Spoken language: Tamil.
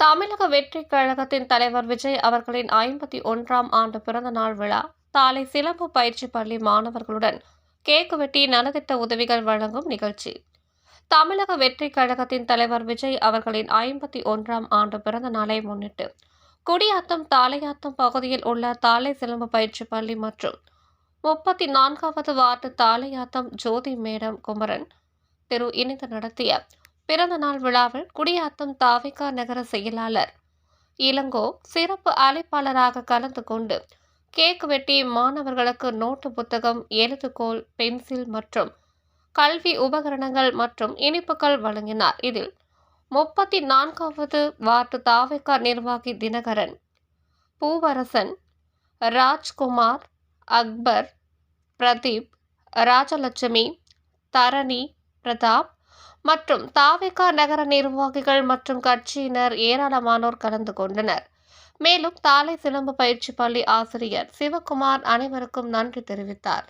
தமிழக வெற்றி கழகத்தின் தலைவர் விஜய் அவர்களின் ஐம்பத்தி ஒன்றாம் ஆண்டு பிறந்த நாள் விழா. தாலை சிலம்பு பயிற்சி பள்ளி மாணவர்களுடன் கேக் வெட்டி நலத்திட்ட உதவிகள் வழங்கும் நிகழ்ச்சி. தமிழக வெற்றி கழகத்தின் தலைவர் விஜய் அவர்களின் ஐம்பத்தி ஒன்றாம் ஆண்டு பிறந்த நாளை முன்னிட்டு குடியாத்தம் தாலையாத்தம் பகுதியில் உள்ள தாலை சிலம்பு பயிற்சி பள்ளி மற்றும் முப்பத்தி நான்காவது வார்டு தாலையாத்தம் ஜோதி மேடம் குமரன் திரு இணைந்து நடத்திய பிறந்த நாள் விழாவில் குடியாத்தம் தாவிகா நகர செயலாளர். இளங்கோ சிறப்பு அழைப்பாளராக கலந்து கொண்டு கேக் வெட்டி மாணவர்களுக்கு நோட்டு புத்தகம் எழுதுகோல் பென்சில் மற்றும் கல்வி உபகரணங்கள் மற்றும் இனிப்புகள் வழங்கினார். இதில் முப்பத்தி நான்காவது வார்டு தாவிகா நிர்வாகி தினகரன் பூவரசன் ராஜ்குமார் அக்பர் பிரதீப் ராஜலட்சுமி தரணி பிரதாப் மற்றும் தாவேகா நகர நிர்வாகிகள் மற்றும் கட்சியினர் ஏராளமானோர் கலந்து கொண்டனர். மேலும் தாலை சிலம்பு பயிற்சி பள்ளி ஆசிரியர் சிவகுமார் அனைவருக்கும் நன்றி தெரிவித்தார்.